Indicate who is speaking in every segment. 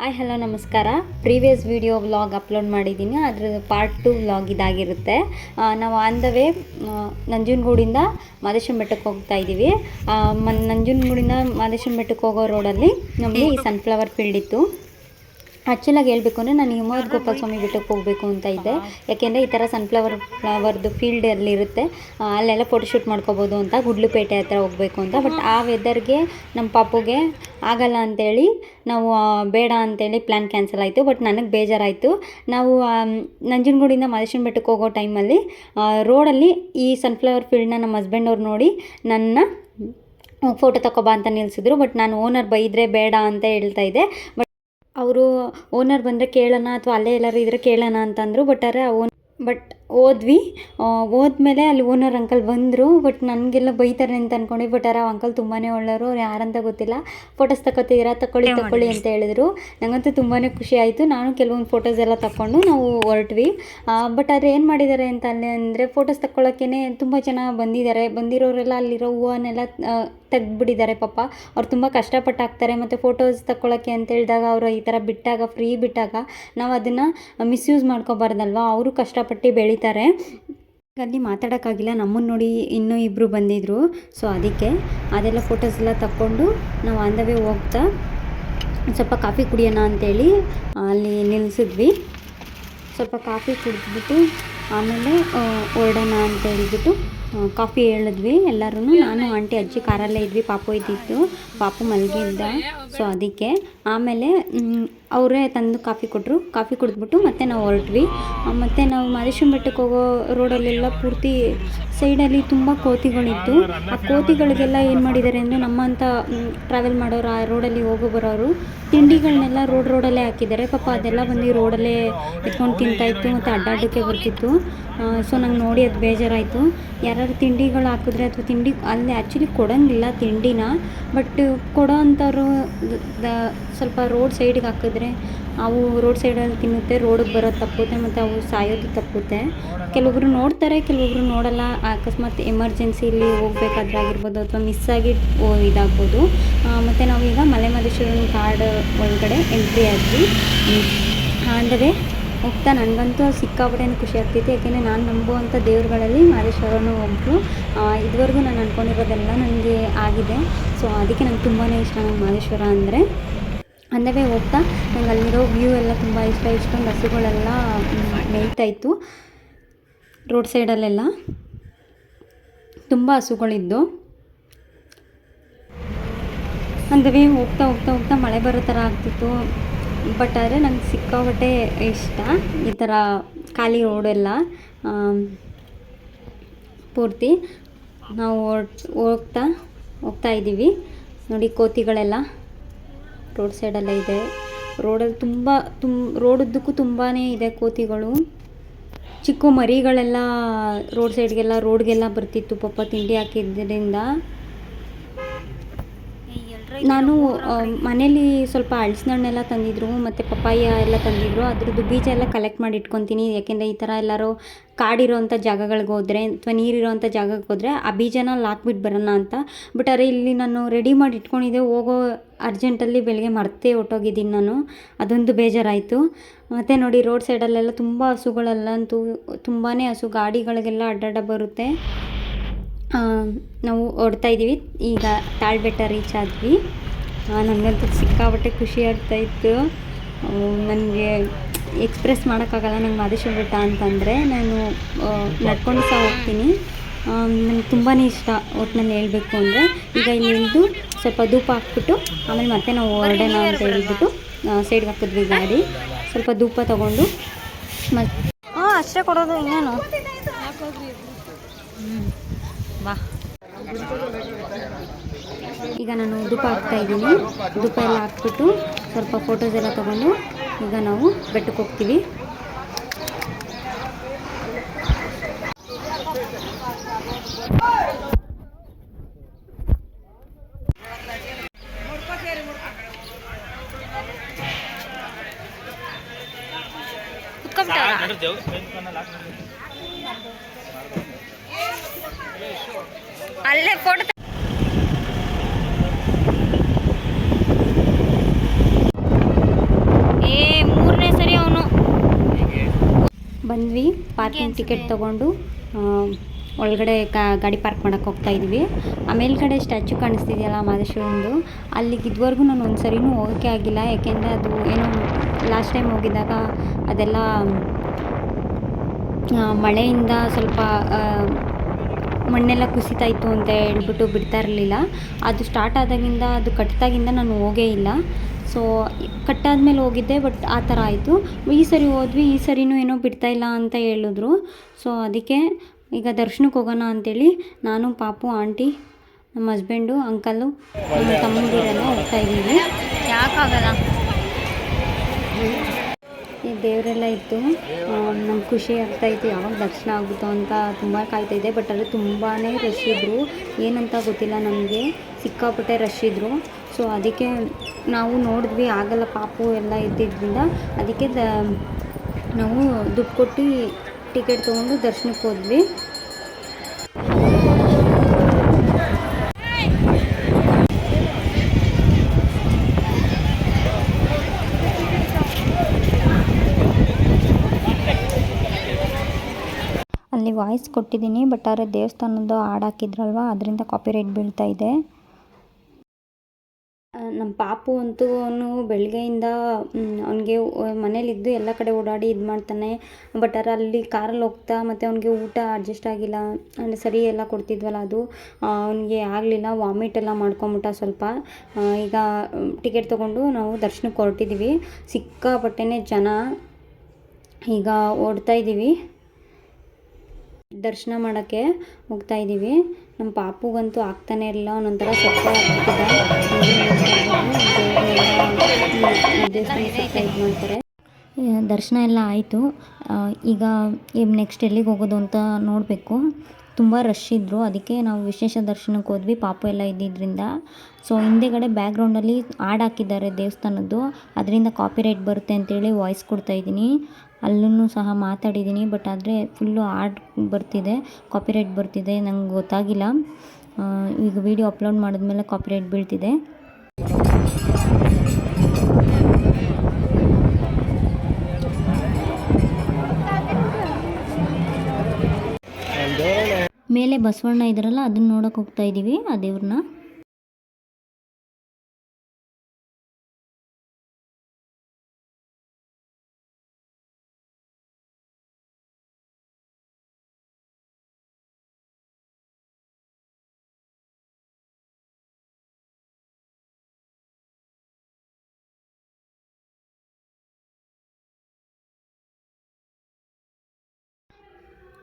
Speaker 1: Hi, hello, ನಮಸ್ಕಾರ. Previous video vlog upload ಮಾಡಿದ್ದೀನಿ. ಅದ್ರ ಪಾರ್ಟ್ ಟು ವ್ಲಾಗ್ ಇದಾಗಿರುತ್ತೆ. ನಾವು ಆನ್ ದ ವೇ ನಂಜನಗೂಡಿಂದ ಮಾದೇಶ್ವರ ಬೆಟ್ಟಕ್ಕೆ ಹೋಗ್ತಾ ಇದ್ದೀವಿ. ನಂಜನಗೂಡಿಂದ ಮಾದೇಶ್ವರ ಬೆಟ್ಟಕ್ಕೆ ಹೋಗೋ ರೋಡಲ್ಲಿ ನಮಗೆ ಈ ಸನ್ಫ್ಲವರ್ ಫೀಲ್ಡ್ ಇತ್ತು. ಆ್ಯಕ್ಚುಲಾಗಿ ಹೇಳಬೇಕು ಅಂದರೆ ನಾನು ಹಿಮವದ್ ಗೋಪಾಲ ಸ್ವಾಮಿ ಬೆಟ್ಟಕ್ಕೆ ಹೋಗಬೇಕು ಅಂತ ಇದ್ದೆ. ಯಾಕೆಂದರೆ ಈ ಥರ ಸನ್ಫ್ಲವರ್ ಫ್ಲವರ್ದು ಫೀಲ್ಡ್ ಅಲ್ಲಿ ಇರುತ್ತೆ. ಅಲ್ಲೆಲ್ಲ ಫೋಟೋಶೂಟ್ ಮಾಡ್ಕೋಬೋದು ಅಂತ ಗುಡ್ಲುಪೇಟೆ ಹತ್ರ ಹೋಗಬೇಕು ಅಂತ. ಬಟ್ ಆ ವೆದರ್ಗೆ ನಮ್ಮ ಪಾಪುಗೆ ಆಗಲ್ಲ ಅಂತೇಳಿ ನಾವು ಬೇಡ ಅಂತೇಳಿ ಪ್ಲ್ಯಾನ್ ಕ್ಯಾನ್ಸಲ್ ಆಯಿತು. ಬಟ್ ನನಗೆ ಬೇಜಾರಾಯಿತು. ನಾವು ನಂಜನಗೂಡಿಂದ ಮಾದೇಶ್ವರ ಬೆಟ್ಟಕ್ಕೆ ಹೋಗೋ ಟೈಮಲ್ಲಿ ರೋಡಲ್ಲಿ ಈ ಸನ್ಫ್ಲವರ್ ಫೀಲ್ಡ್ನ ನಮ್ಮ ಹಸ್ಬೆಂಡ್ ಅವ್ರು ನೋಡಿ ನನ್ನ ಫೋಟೋ ತಗೋಬಾ ಅಂತ ನಿಲ್ಲಿಸಿದ್ರು ಬಟ್ ನಾನು ಓನರ್ ಬೈದರೆ ಬೇಡ ಅಂತ ಹೇಳ್ತಾ ಇದ್ದೆ. ಬಟ್ ಅವರು ಓನರ್ ಬಂದರೆ ಕೇಳೋಣ ಅಥವಾ ಅಲ್ಲೇ ಎಲ್ಲರೂ ಇದ್ರೆ ಕೇಳೋಣ ಅಂತಂದರು ಬಟ್ ಅರೆ ಓನ್ ಬಟ್ ಹೋದ್ವಿ ಹೋದ್ಮೇಲೆ ಅಲ್ಲಿ ಓನರ್ ಅಂಕಲ್ ಬಂದರು ಬಟ್ ನನಗೆಲ್ಲ ಬೈತಾರೆ ಅಂತ ಅಂದ್ಕೊಂಡು ಬಟ್ ಆ ಅಂಕಲ್ ತುಂಬಾ ಒಳ್ಳೆಯವರು ಅವ್ರು ಯಾರಂತ ಗೊತ್ತಿಲ್ಲ. ಫೋಟೋಸ್ ತಗೋತೀರಾ ತಗೊಳ್ಳಿ ತಗೊಳ್ಳಿ ಅಂತ ಹೇಳಿದ್ರು. ನನಗಂತೂ ತುಂಬಾ ಖುಷಿ ಆಯಿತು. ನಾನು ಕೆಲವೊಂದು ಫೋಟೋಸ್ ಎಲ್ಲ ತಗೊಂಡು ನಾವು ಹೊರಟ್ವಿ. ಬಟ್ ಆದರೆ ಏನು ಮಾಡಿದ್ದಾರೆ ಅಂತ ಅಲ್ಲಿ ಅಂದರೆ ಫೋಟೋಸ್ ತಗೊಳ್ಳೋಕ್ಕೇ ತುಂಬ ಜನ ಬಂದಿದ್ದಾರೆ ಬಂದಿರೋರೆಲ್ಲ ಅಲ್ಲಿರೋ ಹೂವನ್ನೆಲ್ಲ ತೆಗ್ದುಬಿಟ್ಟಿದ್ದಾರೆ ಪಾಪ. ಅವ್ರು ತುಂಬ ಕಷ್ಟಪಟ್ಟು ಹಾಕ್ತಾರೆ ಮತ್ತು ಫೋಟೋಸ್ ತಗೊಳ್ಳೋಕ್ಕೆ ಅಂತ ಹೇಳಿದಾಗ ಅವರು ಈ ಥರ ಬಿಟ್ಟಾಗ ಫ್ರೀ ಬಿಟ್ಟಾಗ ನಾವು ಅದನ್ನು ಮಿಸ್ಯೂಸ್ ಮಾಡ್ಕೋಬಾರ್ದಲ್ವ? ಅವರು ಕಷ್ಟಪಟ್ಟು ಬೆಳೀತಾರೆ ಅಲ್ಲಿ ಮಾತಾಡೋಕ್ಕಾಗಿಲ್ಲ ನಮ್ಮನ್ನು ನೋಡಿ ಇನ್ನೂ ಇಬ್ಬರು ಬಂದಿದ್ದರು ಸೊ ಅದಕ್ಕೆ ಅದೆಲ್ಲ ಫೋಟೋಸ್ ಎಲ್ಲ ತಕ್ಕೊಂಡು ನಾವು ಆನ್ ದ ವೇ ಹೋಗ್ತಾ ಸ್ವಲ್ಪ ಕಾಫಿ ಕುಡಿಯೋಣ ಅಂತೇಳಿ ಅಲ್ಲಿ ನಿಲ್ಲಿಸಿದ್ವಿ ಸ್ವಲ್ಪ ಕಾಫಿ ಕುಡಿದ್ಬಿಟ್ಟು ಆಮೇಲೆ ಹೊರಡೋಣ ಅಂತ ಹೇಳ್ಬಿಟ್ಟು ಕಾಫಿ ಹೇಳಿದ್ವಿ ಎಲ್ಲರೂ ನಾನು, ಆಂಟಿ, ಅಜ್ಜಿ ಕಾರಲ್ಲೇ ಇದ್ವಿ. ಪಾಪು ಇದ್ದಿತ್ತು. ಪಾಪು ಮಲಗಿದ್ದ. ಸೊ ಅದಕ್ಕೆ ಆಮೇಲೆ ಅವರೇ ತಂದು ಕಾಫಿ ಕೊಟ್ಟರು ಕಾಫಿ ಕುಡಿದ್ಬಿಟ್ಟು ಮತ್ತೆ ನಾವು ಹೊರಟ್ವಿ. ಮತ್ತು ಮತ್ತೆ ನಾವು ಮಾದೇಶ್ವರ ಬೆಟ್ಟಕ್ಕೆ ಹೋಗೋ ರೋಡಲ್ಲೆಲ್ಲ ಪೂರ್ತಿ ಸೈಡಲ್ಲಿ ತುಂಬ ಕೋತಿಗಳಿತ್ತು. ಆ ಕೋತಿಗಳಿಗೆಲ್ಲ ಏನು ಮಾಡಿದ್ದಾರೆ ಅಂದರೆ ನಮ್ಮಂಥ ಟ್ರಾವೆಲ್ ಮಾಡೋರು, ಆ ರೋಡಲ್ಲಿ ಹೋಗೋ ಬರೋರು ತಿಂಡಿಗಳನ್ನೆಲ್ಲ ರೋಡ್ ರೋಡಲ್ಲೇ ಹಾಕಿದ್ದಾರೆ. ಪಾಪ ಅದೆಲ್ಲ ಬಂದು ರೋಡಲ್ಲೇ ಎತ್ಕೊಂಡು ತಿಂತಾಯಿತ್ತು ಮತ್ತು ಅಡ್ಡಾಡೋಕ್ಕೆ ಬರ್ತಿತ್ತು. ಸೊ ನಂಗೆ ನೋಡಿ ಅದು ಬೇಜಾರಾಯಿತು. ಯಾರು ತಿಂಡಿಗಳು ಹಾಕಿದ್ರೆ ಅಥವಾ ತಿಂಡಿ ಅಲ್ಲಿ ಆ್ಯಕ್ಚುಲಿ ಕೊಡೋಂಗಿಲ್ಲ ತಿಂಡಿನ ಬಟ್ ಕೊಡೋ ಅಂಥವ್ರು ಸ್ವಲ್ಪ ರೋಡ್ ಸೈಡ್ಗೆ ಹಾಕಿದ್ರೆ ಅವು ರೋಡ್ ಸೈಡಲ್ಲಿ ತಿನ್ನುತ್ತೆ ರೋಡಿಗೆ ಬರೋದು ತಪ್ಪುತ್ತೆ ಮತ್ತು ಅವು ಸಾಯೋದು ತಪ್ಪುತ್ತೆ. ಕೆಲವೊಬ್ರು ನೋಡ್ತಾರೆ, ಕೆಲವೊಬ್ರು ನೋಡಲ್ಲ, ಅಕಸ್ಮಾತ್ ಎಮರ್ಜೆನ್ಸಿಲಿ ಹೋಗ್ಬೇಕಾದ್ರೆ ಆಗಿರ್ಬೋದು ಅಥವಾ ಮಿಸ್ ಆಗಿ ಇದಾಗ್ಬೋದು. ಮತ್ತು ನಾವೀಗ ಮಲೆ ಮಹದೇಶ್ವರನ ಕಾಡು ಒಳಗಡೆ ಎಂಟ್ರಿ ಆದ್ವಿ. ಅಂದರೆ ಹೋಗ್ತಾ ನನಗಂತೂ ಸಿಕ್ಕಾಪಟ್ಟೆ ಖುಷಿ ಆಗ್ತೈತೆ ಯಾಕೆಂದರೆ ನಾನು ನಂಬುವಂಥ ದೇವ್ರುಗಳಲ್ಲಿ ಮಾದೇಶ್ವರನು ಒಬ್ಬರು ಇದುವರೆಗೂ ನಾನು ಅಂದ್ಕೊಂಡಿರೋದೆಲ್ಲ ನನಗೆ ಆಗಿದೆ. ಸೊ ಅದಕ್ಕೆ ನಂಗೆ ತುಂಬಾ ಇಷ್ಟ ನಂಗೆ ಮಾದೇಶ್ವರ ಅಂದರೆ. ಅಂದವೇ ಹೋಗ್ತಾ ನಂಗೆ ಅಲ್ಲಿರೋ ವ್ಯೂ ಎಲ್ಲ ತುಂಬ ಇಷ್ಟ. ಇಷ್ಟೊಂದು ಹಸುಗಳೆಲ್ಲ ಮ್, ಮೇಯ್ತಾ ಇತ್ತು. ರೋಡ್ ಸೈಡಲ್ಲೆಲ್ಲ. ತುಂಬ ಹಸುಗಳಿದ್ದು. ಅಂದವೇ ಹೋಗ್ತಾ ಹೋಗ್ತಾ ಹೋಗ್ತಾ ಮಳೆ ಬರೋ ಥರ ಆಗ್ತಿತ್ತು. ಬಟ್ ಆದರೆ ನಂಗೆ ಸಿಕ್ಕಾಪಟ್ಟೆ ಇಷ್ಟ. ಈ ಥರ ಖಾಲಿ ರೋಡೆಲ್ಲ ಪೂರ್ತಿ ನಾವು ಹೋಗ್ತಾ ಹೋಗ್ತಾ ಇದ್ದೀವಿ. ನೋಡಿ ಕೋತಿಗಳೆಲ್ಲ ರೋಡ್ ಸೈಡಲ್ಲೇ ಇದೆ. ರೋಡಲ್ಲಿ ತುಂಬ ತುಂಬ ರೋಡುದ್ದಕ್ಕೂ ತುಂಬಾ ಇದೆ ಕೋತಿಗಳು. ಚಿಕ್ಕ ಮರಿಗಳೆಲ್ಲ ರೋಡ್ ಸೈಡ್ಗೆಲ್ಲ ರೋಡ್ಗೆಲ್ಲ ಬರ್ತಿತ್ತು ಪಾಪ ತಿಂಡಿ ಹಾಕಿದ್ದರಿಂದ. ನಾನು ಮನೇಲಿ ಸ್ವಲ್ಪ ಹಳ್ಸಿನ ಹಣ್ಣೆಲ್ಲ ತಂದಿದ್ರು, ಮತ್ತು ಪಪ್ಪಾಯ ಎಲ್ಲ ತಂದಿದ್ರು. ಅದ್ರದ್ದು ಬೀಜ ಎಲ್ಲ ಕಲೆಕ್ಟ್ ಮಾಡಿ ಇಟ್ಕೊತೀನಿ. ಯಾಕೆಂದರೆ ಈ ಥರ ಎಲ್ಲರೂ ಕಾಡಿರೋಂಥ ಜಾಗಗಳಿಗೆ ಹೋದರೆ, ಅಥವಾ ನೀರಿರೋಂಥ ಜಾಗಕ್ಕೆ ಹೋದರೆ ಆ ಬೀಜನ ಅಲ್ಲಿ ಹಾಕ್ಬಿಟ್ಟು ಬರೋಣ ಅಂತ. ಬಟ್ ಅರೆ, ಇಲ್ಲಿ ನಾನು ರೆಡಿ ಮಾಡಿ ಇಟ್ಕೊಂಡಿದ್ದೆ. ಹೋಗೋ ಅರ್ಜೆಂಟಲ್ಲಿ ಬೆಳಗ್ಗೆ ಮರ್ತೇ ಹೊಟ್ಟೋಗಿದ್ದೀನಿ ನಾನು. ಅದೊಂದು ಬೇಜಾರಾಯಿತು. ಮತ್ತು ನೋಡಿ, ರೋಡ್ ಸೈಡಲ್ಲೆಲ್ಲ ತುಂಬ ಹಸುಗಳಲ್ಲಂತೂ ತುಂಬಾ ಹಸು, ಗಾಡಿಗಳಿಗೆಲ್ಲ ಅಡ್ಡಾಡ ಬರುತ್ತೆ. ನಾವು ಹೊಡ್ತಾ ಇದ್ದೀವಿ. ಈಗ ತಾಳ್ಬೆಟ್ಟ ರೀಚ್ ಆದ್ವಿ. ನನಗಂತೂ ಸಿಕ್ಕಾಪಟ್ಟೆ ಖುಷಿ ಆಗ್ತಾ ಇತ್ತು. ನನಗೆ ಎಕ್ಸ್ಪ್ರೆಸ್ ಮಾಡೋಕ್ಕಾಗಲ್ಲ ನಂಗೆ ಮಾದೇಶ್ವರ ಬೆಟ್ಟ ಅಂತಂದರೆ ನಾನು ನಡ್ಕೊಂಡು ಸಹ ಹೋಗ್ತೀನಿ. ನನಗೆ ತುಂಬಾ ಇಷ್ಟ ಒಟ್ಟಿನಲ್ಲಿ ಹೇಳಬೇಕು ಅಂದರೆ. ಈಗ ಇಲ್ಲಿ ಇಳಿದು ಸ್ವಲ್ಪ ಧೂಪ ಹಾಕ್ಬಿಟ್ಟು ಆಮೇಲೆ ಮತ್ತೆ ನಾವು ಹೊರಡೋಣ ಅಂತ ಹೇಳಿಬಿಟ್ಟು ಸೈಡ್ಗೆ ಹಾಕಿದ್ವಿ ಗಾಡಿ. ಸ್ವಲ್ಪ ಧೂಪ ತೊಗೊಂಡು ಮತ್ತೆ ಹಾಂ ಅಷ್ಟೇ ಕೊಡೋದು ಇನ್ನೇನು? ಬಾ. ಈಗ ನಾನು ಧೂಪ ಹಾಕ್ತಾ ಇದ್ದೀನಿ. ಧೂಪ ಎಲ್ಲ ಹಾಕ್ಬಿಟ್ಟು ಸ್ವಲ್ಪ ಫೋಟೋಸ್ ಎಲ್ಲ ತಗೊಂಡು ಈಗ ನಾವು ಬೆಟ್ಟಕ್ಕೆ ಹೋಗ್ತೀವಿ. ಏ ಮೂರನೇ ಸರಿ ಅವನು. ಬಂದ್ವಿ ಪಾರ್ಕಿಂಗ್ ಟಿಕೆಟ್ ತಗೊಂಡು ಒಳಗಡೆ ಕಾ ಗಾಡಿ ಪಾರ್ಕ್ ಮಾಡೋಕ್ಕೆ ಹೋಗ್ತಾ ಇದ್ವಿ. ಆ ಮೇಲ್ಗಡೆ ಸ್ಟ್ಯಾಚು ಕಾಣಿಸ್ತಿದೆಯಲ್ಲ ಮಾದೇಶ್ವರಂದು ಅಲ್ಲಿಗೆ ಇದುವರೆಗೂ ನಾನು ಒಂದು ಸರಿನೂ ಹೋಗೋಕ್ಕೆ ಆಗಿಲ್ಲ. ಯಾಕೆಂದರೆ ಅದು ಏನೋ ಲಾಸ್ಟ್ ಟೈಮ್ ಹೋಗಿದ್ದಾಗ ಅದೆಲ್ಲ ಮಳೆಯಿಂದ ಸ್ವಲ್ಪ ಮಣ್ಣೆಲ್ಲ ಕುಸಿತಾ ಇತ್ತು ಅಂತ ಹೇಳ್ಬಿಟ್ಟು ಬಿಡ್ತಾ ಇರಲಿಲ್ಲ. ಅದು ಸ್ಟಾರ್ಟ್ ಆದಾಗಿಂದ, ಅದು ಕಟ್ಟಿದಾಗಿಂದ ನಾನು ಹೋಗೇ ಇಲ್ಲ. ಸೊ ಕಟ್ಟಾದ್ಮೇಲೆ ಹೋಗಿದ್ದೆ ಬಟ್ ಆ ಥರ ಆಯಿತು. ಈ ಸರಿ ಹೋದ್ವಿ, ಈ ಸರಿನೂ ಏನೋ ಬಿಡ್ತಾ ಇಲ್ಲ ಅಂತ ಹೇಳಿದ್ರು. ಸೊ ಅದಕ್ಕೆ ಈಗ ದರ್ಶನಕ್ಕೆ ಹೋಗೋಣ ಅಂತೇಳಿ ನಾನು, ಪಾಪು, ಆಂಟಿ, ನಮ್ಮ ಹಸ್ಬೆಂಡು ಅಂಕಲು ನಮ್ಮ ತಮ್ಮಂದಿರೆಲ್ಲ ಹೋಗ್ತಾ ಇದ್ದೀವಿ.
Speaker 2: ಯಾಕಾಗಲ್ಲ?
Speaker 1: ದೇವರೆಲ್ಲ ಇತ್ತು ನಮ್ಗೆ ಖುಷಿ ಆಗ್ತಾಯಿತ್ತು ಯಾವಾಗ ದರ್ಶನ ಆಗುತ್ತೋ ಅಂತ ತುಂಬ ಕಾಯ್ತಾ ಇದ್ದೆ. ಬಟ್ ಅಲ್ಲಿ ತುಂಬಾ ರಶ್ ಇದ್ದರು ಏನಂತ ಗೊತ್ತಿಲ್ಲ ನಮಗೆ. ಸಿಕ್ಕಾಪಟ್ಟೆ ರಶ್ ಇದ್ದರು ಸೊ ಅದಕ್ಕೆ ನಾವು ನೋಡಿದ್ವಿ. ಆಗಲ್ಲ, ಪಾಪು ಎಲ್ಲ ಇದ್ದಿದ್ದರಿಂದ ಅದಕ್ಕೆ ದ, ನಾವು ದುಡ್ಡು ಕೊಟ್ಟು ಟಿಕೆಟ್ ತೊಗೊಂಡು ದರ್ಶನಕ್ಕೆ ಹೋದ್ವಿ. ಅಲ್ಲಿ ವಾಯ್ಸ್ ಕೊಟ್ಟಿದ್ದೀನಿ ಬಟ್ ಆದರೆ ದೇವಸ್ಥಾನದ್ದು ಹಾಡು ಹಾಕಿದ್ರಲ್ವ, ಅದರಿಂದ ಕಾಪಿರೈಟ್ ಬೀಳ್ತಾ ಇದೆ. ನಮ್ಮ ಪಾಪು ಅಂತೂ ಅವನು ಬೆಳಗ್ಗೆಯಿಂದ ಅವನಿಗೆ ಮನೇಲಿದ್ದು ಎಲ್ಲ ಕಡೆ ಓಡಾಡಿ ಇದು ಮಾಡ್ತಾನೆ ಬಟ್ ಆದರೆ ಅಲ್ಲಿ ಕಾರಲ್ಲಿ ಹೋಗ್ತಾ, ಮತ್ತು ಅವನಿಗೆ ಊಟ ಅಡ್ಜಸ್ಟ್ ಆಗಿಲ್ಲ, ಅಂದರೆ ಸರಿ ಎಲ್ಲ ಕೊಡ್ತಿದ್ವಲ್ಲ ಅದು ಅವನಿಗೆ ಆಗಲಿಲ್ಲ ವಾಮಿಟ್ ಎಲ್ಲ ಮಾಡ್ಕೊಂಬಿಟ್ಟ ಸ್ವಲ್ಪ. ಈಗ ಟಿಕೆಟ್ ತೊಗೊಂಡು ನಾವು ದರ್ಶನಕ್ಕೆ ಹೊರಟಿದ್ದೀವಿ ಸಿಕ್ಕಾಪಟ್ಟೆ ಜನ ಈಗ ಓಡ್ತಾ ಇದ್ದೀವಿ ದರ್ಶನ ಮಾಡೋಕ್ಕೆ ಹೋಗ್ತಾ ಇದ್ದೀವಿ. ನಮ್ಮ ಪಾಪುಗಂತೂ ಆಗ್ತಾನೆ ಇರಲಿಲ್ಲ ಒಂದೊಂಥರ ಸೊಪ್ಪೆ ಮಾಡ್ತಾರೆ ದರ್ಶನ ಎಲ್ಲ ಆಯಿತು. ಈಗ ನೆಕ್ಸ್ಟ್ ಎಲ್ಲಿಗೆ ಹೋಗೋದು ಅಂತ ನೋಡಬೇಕು. ತುಂಬ ರಶ್ ಇದ್ದರು ಅದಕ್ಕೆ ನಾವು ವಿಶೇಷ ದರ್ಶನಕ್ಕೆ ಹೋದ್ವಿ. ಪಾಪು ಎಲ್ಲ ಇದ್ದಿದ್ದರಿಂದ ಸೊ ಹಿಂದೆಗಡೆ ಬ್ಯಾಕ್ಗ್ರೌಂಡಲ್ಲಿ ಆಡ್ ಹಾಕಿದ್ದಾರೆ ದೇವಸ್ಥಾನದ್ದು. ಅದರಿಂದ ಕಾಪಿರೈಟ್ ಬರುತ್ತೆ ಅಂತೇಳಿ ವಾಯ್ಸ್ ಕೊಡ್ತಾ ಇದ್ದೀನಿ. ಅಲ್ಲೂ ಸಹ ಮಾತಾಡಿದ್ದೀನಿ ಬಟ್ ಆದರೆ ಫುಲ್ಲು ಆಡ್ ಬರ್ತಿದೆ ಕಾಪಿರೈಟ್ ಬರ್ತಿದೆ, ನಂಗೆ ಗೊತ್ತಾಗಿಲ್ಲ. ಈಗ ವಿಡಿಯೋ ಅಪ್ಲೋಡ್ ಮಾಡಿದ್ಮೇಲೆ ಕಾಪಿರೈಟ್ ಬೀಳ್ತಿದೆ. ಮೇಲೆ ಬಸವಣ್ಣ ಇದ್ರಲ್ಲ, ಅದನ್ನ ನೋಡೋಕೆ ಹೋಗ್ತಾ ಇದ್ದೀವಿ ಆ ದೇವ್ರನ್ನ.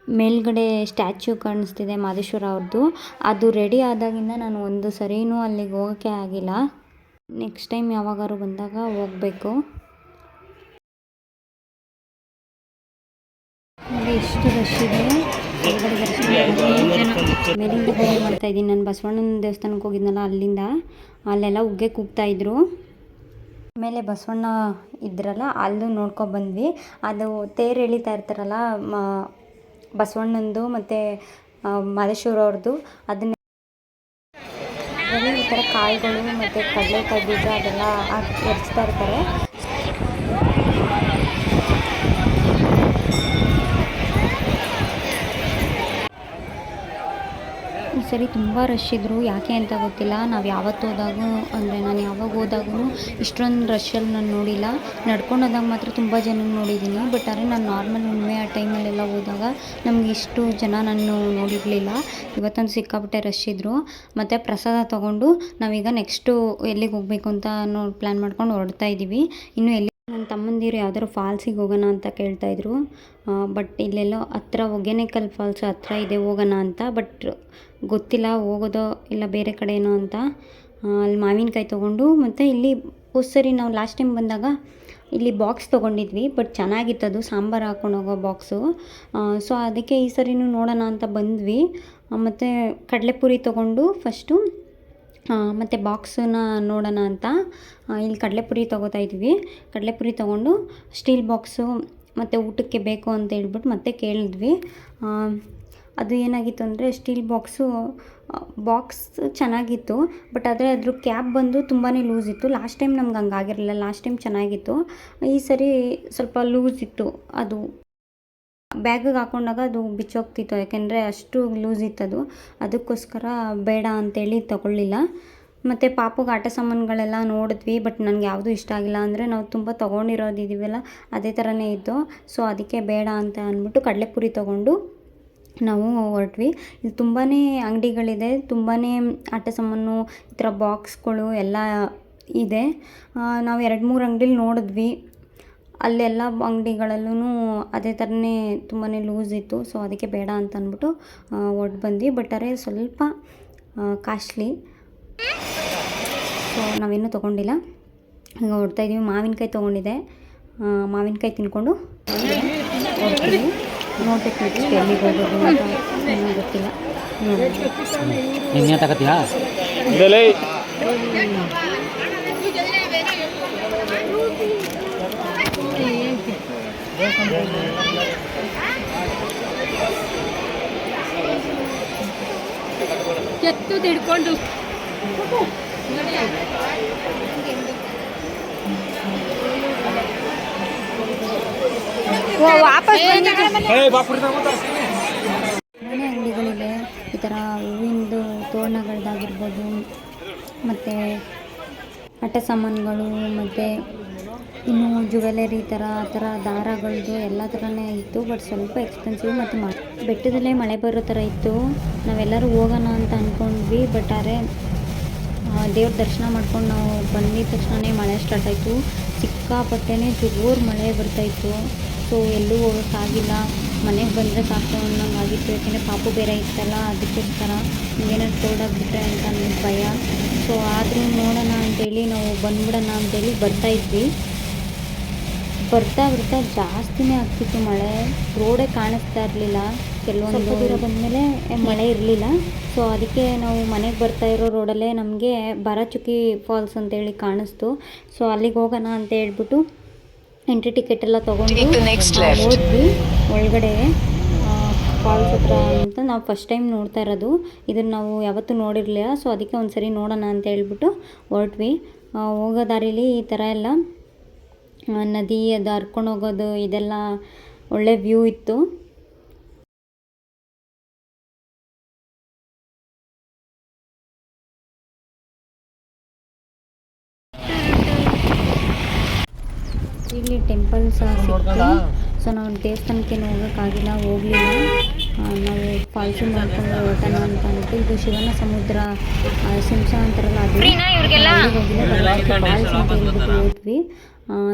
Speaker 1: ಮೇಲ್ಗಡೆ ಸ್ಟ್ಯಾಚ್ಯು ಕಾಣಿಸ್ತಿದೆ ಮಾದೇಶ್ವರ ಅವ್ರದ್ದು. ಅದು ರೆಡಿ ಆದಾಗಿಂದ ನಾನು ಒಂದು ಸರಿನೂ ಅಲ್ಲಿಗೆ ಹೋಗೋಕ್ಕೆ ಆಗಿಲ್ಲ. ನೆಕ್ಸ್ಟ್ ಟೈಮ್ ಯಾವಾಗಾದ್ರು ಬಂದಾಗ ಹೋಗಬೇಕು. ಎಷ್ಟು ರಶ್ ಇದೆ. ಮೇಲಿಂದ ಹೋಗಿ ಮಾಡ್ತಾ ಇದ್ದೀನಿ. ನಾನು ಬಸವಣ್ಣನ ದೇವಸ್ಥಾನಕ್ಕೆ ಹೋಗಿದ್ನಲ್ಲ ಅಲ್ಲಿಂದ. ಅಲ್ಲೆಲ್ಲ ಉಗ್ಗೆ ಕೂಗ್ತಾ ಇದ್ರು. ಆಮೇಲೆ ಬಸವಣ್ಣ ಇದ್ರಲ್ಲ, ಅಲ್ಲೂ ನೋಡ್ಕೊ ಬಂದ್ವಿ. ಅದು ತೇರು ಎಳಿತಾ ಇರ್ತಾರಲ್ಲ ಬಸವಣ್ಣಂದು ಮತ್ತು ಮಾದೇಶ್ವರ ಅವ್ರದ್ದು ಅದನ್ನ ಈ ಥರ ಕಾಯಿಗಳು ಮತ್ತು ಕಡಲೆಕಾಯಿ ಬೀಜ ಅದೆಲ್ಲ ಹಾಕಿ ಎರಚ್ತಾ ಇರ್ತಾರೆ. ಈ ಸರಿ ತುಂಬ ರಶ್ ಇದ್ದರು ಯಾಕೆ ಅಂತ ಗೊತ್ತಿಲ್ಲ. ನಾವು ಯಾವತ್ತು ಹೋದಾಗೂ, ಅಂದರೆ ನಾನು ಯಾವಾಗ ಹೋದಾಗೂ ಇಷ್ಟೊಂದು ರಶಲ್ಲಿ ನಾನು ನೋಡಿಲ್ಲ. ನಡ್ಕೊಂಡು ಹೋದಾಗ ಮಾತ್ರ ತುಂಬ ಜನ ನೋಡಿದ್ದೀನಿ ಬಟ್ ಆದರೆ ನಾನು ನಾರ್ಮಲ್ ಹುಣ್ಣಿಮೆ ಆ ಟೈಮಲ್ಲೆಲ್ಲ ಹೋದಾಗ ನಮ್ಗೆ ಇಷ್ಟು ಜನ ನಾನು ನೋಡಿರಲಿಲ್ಲ. ಇವತ್ತೊಂದು ಸಿಕ್ಕಾಪಟ್ಟೆ ರಶ್ ಇದ್ದರು ಮತ್ತು ಪ್ರಸಾದ ತೊಗೊಂಡು ನಾವೀಗ ನೆಕ್ಸ್ಟು ಎಲ್ಲಿಗೆ ಹೋಗಬೇಕು ಅಂತ ನೋಡ್ ಪ್ಲ್ಯಾನ್ ಮಾಡ್ಕೊಂಡು ಹೊರಡ್ತಾ ಇದ್ದೀವಿ ಇನ್ನು ಎಲ್ಲಿ ತಮ್ಮಂದಿರು ಯಾವ್ದಾದ್ರು ಫಾಲ್ಸಿಗೆ ಹೋಗೋಣ ಅಂತ ಕೇಳ್ತಾಯಿದ್ರು ಬಟ್ ಇಲ್ಲೆಲ್ಲೋ ಹತ್ರ ಹೊಗೆನೆಕಲ್ ಫಾಲ್ಸ್ ಹತ್ರ ಇದೆ ಹೋಗೋಣ ಅಂತ ಬಟ್ ಗೊತ್ತಿಲ್ಲ ಹೋಗೋದೋ ಇಲ್ಲ ಬೇರೆ ಕಡೆ ಏನೋ ಅಂತ. ಅಲ್ಲಿ ಮಾವಿನಕಾಯಿ ತೊಗೊಂಡು ಮತ್ತು ಇಲ್ಲಿ ಸರಿ ನಾವು ಲಾಸ್ಟ್ ಟೈಮ್ ಬಂದಾಗ ಇಲ್ಲಿ ಬಾಕ್ಸ್ ತೊಗೊಂಡಿದ್ವಿ ಬಟ್ ಚೆನ್ನಾಗಿತ್ತದು ಸಾಂಬಾರು ಹಾಕೊಂಡು ಹೋಗೋ ಬಾಕ್ಸು ಸೊ ಅದಕ್ಕೆ ಈ ಸರಿನೂ ನೋಡೋಣ ಅಂತ ಬಂದ್ವಿ. ಮತ್ತು ಕಡಲೆಪುರಿ ತೊಗೊಂಡು ಫಸ್ಟು ಮತ್ತು ಬಾಕ್ಸನ್ನ ನೋಡೋಣ ಅಂತ ಇಲ್ಲಿ ಕಡಲೆಪುರಿ ತೊಗೋತಾ ಇದ್ವಿ ಕಡಲೆಪುರಿ ತೊಗೊಂಡು ಸ್ಟೀಲ್ ಬಾಕ್ಸು ಮತ್ತು ಊಟಕ್ಕೆ ಬೇಕು ಅಂತ ಹೇಳ್ಬಿಟ್ಟು ಮತ್ತೆ ಕೇಳಿದ್ವಿ. ಅದು ಏನಾಗಿತ್ತು ಅಂದರೆ ಸ್ಟೀಲ್ ಬಾಕ್ಸು ಬಾಕ್ಸ್ ಚೆನ್ನಾಗಿತ್ತು, ಬಟ್ ಆದರೆ ಅದ್ರ ಕ್ಯಾಪ್ ಬಂದು ತುಂಬಾ ಲೂಸ್ ಇತ್ತು. ಲಾಸ್ಟ್ ಟೈಮ್ ನಮ್ಗೆ ಹಂಗಾಗಿರಲಿಲ್ಲ. ಲಾಸ್ಟ್ ಟೈಮ್ ಚೆನ್ನಾಗಿತ್ತು. ಈ ಸರಿ ಸ್ವಲ್ಪ ಲೂಸ್ ಇತ್ತು ಅದು. ಬ್ಯಾಗಿಗೆ ಹಾಕೊಂಡಾಗ ಅದು ಬಿಚ್ಚೋಗ್ತಿತ್ತು. ಯಾಕೆಂದರೆ ಅಷ್ಟು ಲೂಸ್ ಇತ್ತದು. ಅದಕ್ಕೋಸ್ಕರ ಬೇಡ ಅಂತೇಳಿ ತಗೊಳ್ಳಿಲ್ಲ. ಮತ್ತು ಪಾಪುಗೆ ಆಟ ಸಾಮಾನುಗಳೆಲ್ಲ ನೋಡಿದ್ವಿ ಬಟ್ ನನಗೆ ಯಾವುದೂ ಇಷ್ಟ ಆಗಿಲ್ಲ. ಅಂದರೆ ನಾವು ತುಂಬ ತೊಗೊಂಡಿರೋದು ಇದೀವಲ್ಲ ಅದೇ ಥರನೇ ಇತ್ತು. ಸೊ ಅದಕ್ಕೆ ಬೇಡ ಅಂತ ಅಂದ್ಬಿಟ್ಟು ಕಡಲೆಪುರಿ ತೊಗೊಂಡು ನಾವು ಹೊರಟ್ವಿ. ಇಲ್ಲಿ ತುಂಬಾ ಅಂಗಡಿಗಳಿದೆ ತುಂಬಾ ಆಟ ಸಾಮಾನು, ಈ ಥರ ಬಾಕ್ಸ್ಗಳು ಎಲ್ಲ ಇದೆ. ನಾವು ಎರಡು ಮೂರು ಅಂಗಡಿಲಿ ನೋಡಿದ್ವಿ. ಅಲ್ಲೆಲ್ಲ ಅಂಗಡಿಗಳಲ್ಲೂ ಅದೇ ಥರನೇ ತುಂಬಾ ಲೂಸ್ ಇತ್ತು. ಸೊ ಅದಕ್ಕೆ ಬೇಡ ಅಂತ ಅಂದ್ಬಿಟ್ಟು ಒಟ್ಟು ಬಂದ್ವಿ. ಬಟ್ ಅರೆ ಸ್ವಲ್ಪ ಕಾಸ್ಟ್ಲಿ. ಸೊ ನಾವೇನು ತೊಗೊಂಡಿಲ್ಲ. ಈಗ ಹೊಡ್ತಾ ಇದ್ದೀವಿ ಮಾವಿನಕಾಯಿ ತೊಗೊಂಡಿದ್ದೆ. ಮಾವಿನಕಾಯಿ ತಿನ್ಕೊಂಡು ಹೊಡ್ತೀವಿ ನೋಡ್ಬೇಕು ನೆಕ್ಸ್ಟ್ ಎಲ್ಲಿಗೆ ಹೋಗೋದು ಅಂತ. ಗೊತ್ತಿಲ್ಲ. ನೋಡೋಣ
Speaker 3: ಹಿಡ್ಕೊಂಡು. ವಾಪಸ್
Speaker 1: ಮನೆ. ಅಂಗಡಿಗಳಿವೆ. ಈ ಥರ ಹೂವಿಂದು ತೋರಣಗಳದ್ದಾಗಿರ್ಬೋದು ಮತ್ತು ಆಟ ಸಾಮಾನುಗಳು ಮತ್ತು ಇನ್ನು ಜುವೆಲರಿ ಥರ ಆ ಥರ ದಾರಗಳದ್ದು ಎಲ್ಲ ಥರನೇ ಇತ್ತು ಬಟ್ ಸ್ವಲ್ಪ ಎಕ್ಸ್ಪೆನ್ಸಿವ್ ಮತ್ತು ಮ, ಬೆಟ್ಟದಲ್ಲೇ ಮಳೆ ಬರೋ ಥರ ಇತ್ತು. ನಾವೆಲ್ಲರೂ ಹೋಗೋಣ ಅಂತ ಅಂದ್ಕೊಂಡ್ವಿ ಬಟ್ ಆದರೆ ದೇವ್ರ ದರ್ಶನ ಮಾಡ್ಕೊಂಡು ನಾವು ಬಂದಿದ ತಕ್ಷಣವೇ ಮಳೆ ಸ್ಟಾರ್ಟ್ ಆಯಿತು. ಸಿಕ್ಕಾಪಟ್ಟೆನೇ ಜೋರು ಮಳೆ ಬರ್ತಾಯಿತ್ತು ಸೊ ಎಲ್ಲೂ ಹೋಗೋಕ್ಕಾಗಿಲ್ಲ ಮನೆಗೆ ಬಂದರೆ ಸಾಕು ಅನ್ನೋಂಗೆ ಆಗಿತ್ತು ಯಾಕೆಂದರೆ ಪಾಪು ಬೇರೆ ಇತ್ತಲ್ಲ, ಅದಕ್ಕೋಸ್ಕರ ಏನಾದ್ರು ತೋಡಾಗ್ಬಿಟ್ರೆ ಅಂತ ನನಗೆ ಭಯ. ಸೊ ಆದರೂ ನೋಡೋಣ ಅಂತೇಳಿ ನಾವು ಬಂದ್ಬಿಡೋಣ ಅಂತೇಳಿ ಬರ್ತಾ ಇದ್ವಿ. ಬರ್ತಾ ಬರ್ತಾ ಜಾಸ್ತಿನೇ ಆಗ್ತಿತ್ತು ಮಳೆ. ರೋಡೇ ಕಾಣಿಸ್ತಾ ಇರಲಿಲ್ಲ. ಕೆಲವೊಂದು ದೂರ ಬಂದಮೇಲೆ ಮಳೆ ಇರಲಿಲ್ಲ. ಸೊ ಅದಕ್ಕೆ ನಾವು ಮನೆಗೆ ಬರ್ತಾ ಇರೋ ರೋಡಲ್ಲೇ ನಮಗೆ ಬರಚುಕ್ಕಿ ಫಾಲ್ಸ್ ಅಂತೇಳಿ ಕಾಣಿಸ್ತು. ಸೊ ಅಲ್ಲಿಗೆ ಹೋಗೋಣ ಅಂತ ಹೇಳ್ಬಿಟ್ಟು ಎಂಟ್ರಿ ಟಿಕೆಟ್ ಎಲ್ಲ ತೊಗೊಂಡು ಹೋದ್ವಿ. ಒಳಗಡೆ ಫಾಲ್ಸ್ ಹತ್ರ ಅಂತ ನಾವು ಫಸ್ಟ್ ಟೈಮ್ ನೋಡ್ತಾ ಇರೋದು. ಇದನ್ನು ನಾವು ಯಾವತ್ತೂ ನೋಡಿರಲಿಲ್ಲ. ಸೊ ಅದಕ್ಕೆ ಒಂದು ಸರಿ ನೋಡೋಣ ಅಂತ ಹೇಳ್ಬಿಟ್ಟು ಹೊರಟ್ವಿ. ಹೋಗೋ ದಾರಿಲಿ ಈ ಥರ ಎಲ್ಲ ನದಿ ಅದು ಹರ್ಕೊಂಡು ಹೋಗೋದು ಇದೆಲ್ಲ ಒಳ್ಳೆ ವ್ಯೂ ಇತ್ತು. ಇಲ್ಲಿ ಟೆಂಪಲ್ ಸಹ ಸಿಕ್ತು. ಸೊ ನಾವು ದೇವಸ್ಥಾನಕ್ಕೆ ಹೋಗೋಕ್ಕಾಗಿಲ್ಲ ಹೋಗಲಿಲ್ಲ. ನಾವು ಫಾಲ್ಸು ಮಾಡ್ಕೊಂಡು ಹೊರಟೋಣ ಅಂತ ಅಂದ್ಬಿಟ್ಟು ಇದು ಶಿವನ ಸಮುದ್ರ ಸಿಂಸ ಅಂತಾರಲ್ಲ ಅದು ಹೋಗಿಲ್ಲ ಫಾಲ್ಸ್ ಅಂತ ಹೇಳ್ಬಿಟ್ಟು ಹೋದ್ವಿ.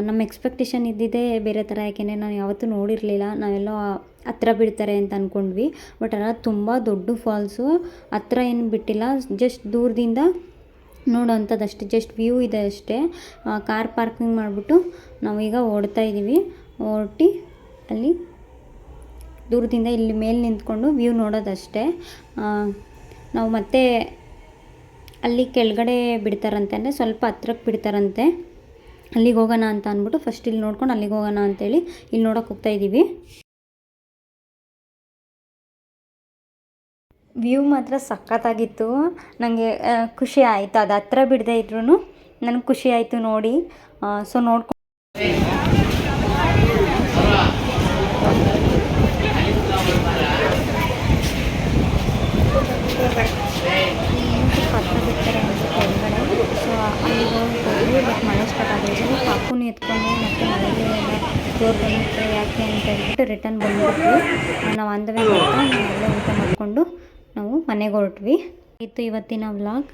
Speaker 1: ನಮ್ಮ ಎಕ್ಸ್ಪೆಕ್ಟೇಷನ್ ಇದ್ದಿದ್ದೇ ಬೇರೆ ಥರ ಯಾಕೆಂದರೆ ನಾವು ಯಾವತ್ತೂ ನೋಡಿರಲಿಲ್ಲ. ನಾವೆಲ್ಲೋ ಹತ್ರ ಬಿಡ್ತಾರೆ ಅಂತ ಅಂದ್ಕೊಂಡ್ವಿ ಬಟ್ ಅಲ್ಲ, ತುಂಬ ದೊಡ್ಡ ಫಾಲ್ಸು ಹತ್ರ ಏನು ಬಿಟ್ಟಿಲ್ಲ. ಜಸ್ಟ್ ದೂರದಿಂದ ನೋಡೋವಂಥದ್ದು ಅಷ್ಟೇ ಜಸ್ಟ್ ವ್ಯೂ ಇದೆ ಅಷ್ಟೇ. ಕಾರ್ ಪಾರ್ಕಿಂಗ್ ಮಾಡಿಬಿಟ್ಟು ನಾವೀಗ ಓಡ್ತಾ ಇದ್ದೀವಿ ಓಡಿ ಅಲ್ಲಿ ದೂರದಿಂದ ಇಲ್ಲಿ ಮೇಲೆ ನಿಂತ್ಕೊಂಡು ವ್ಯೂ ನೋಡೋದಷ್ಟೇ. ನಾವು ಮತ್ತೆ ಅಲ್ಲಿ ಕೆಳಗಡೆ ಬಿಡ್ತಾರಂತೆ ಅಂದರೆ ಸ್ವಲ್ಪ ಹತ್ರಕ್ಕೆ ಬಿಡ್ತಾರಂತೆ. ಅಲ್ಲಿಗೆ ಹೋಗೋಣ ಅಂತ ಅಂದ್ಬಿಟ್ಟು ಫಸ್ಟ್ ಇಲ್ಲಿ ನೋಡ್ಕೊಂಡು ಅಲ್ಲಿಗೆ ಹೋಗೋಣ ಅಂತೇಳಿ ಇಲ್ಲಿ ನೋಡೋಕೆ ಹೋಗ್ತಾ ಇದ್ದೀವಿ. ವ್ಯೂ ಮಾತ್ರ ಸಖತ್ತಾಗಿತ್ತು. ನನಗೆ ಖುಷಿ ಆಯಿತು. ಅದು ಹತ್ರ ಬಿಡದೆ ಇದ್ರೂ ನನಗೆ ಖುಷಿ ಆಯಿತು ನೋಡಿ. ಸೊ ನೋಡ್ಕೊಂಡು ಹತ್ರ ಬಿಡ್ತಾರೆ ಅಂತ ಕೆಳಗಡೆ ಸೊ ಅಲ್ಲಿಗೆ ಹೋಗಿ ಬಟ್ ಮಳೆ ಸ್ಟಾರ್ಟ್ ಆಗಿರೋದು ಪಾಪುನ ಎತ್ಕೊಂಡು ಮತ್ತೆ ಮಳೆಗೆ ಎಲ್ಲ ಜೋರು ಬಂದುಬಿಟ್ರೆ ಯಾಕೆ ಹೇಳ್ಬಿಟ್ಟು ರಿಟರ್ನ್ ಬಂದ್ಬಿಟ್ವಿ ನಾವು ಆನ್ ದ ವೇ ಬರ್ತಾ ಅಲ್ಲೇ ಊಟ ಮಾಡಿಕೊಂಡು ನಾವು ಮನೆಗೆ ಹೊರಟ್ವಿ. ಇತ್ತು ಇವತ್ತಿನ ವ್ಲಾಗ್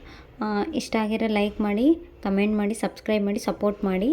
Speaker 1: ಇಷ್ಟ ಆಗಿರೋ ಲೈಕ್ ಮಾಡಿ ಕಮೆಂಟ್ ಮಾಡಿ ಸಬ್ಸ್ಕ್ರೈಬ್ ಮಾಡಿ ಸಪೋರ್ಟ್ ಮಾಡಿ.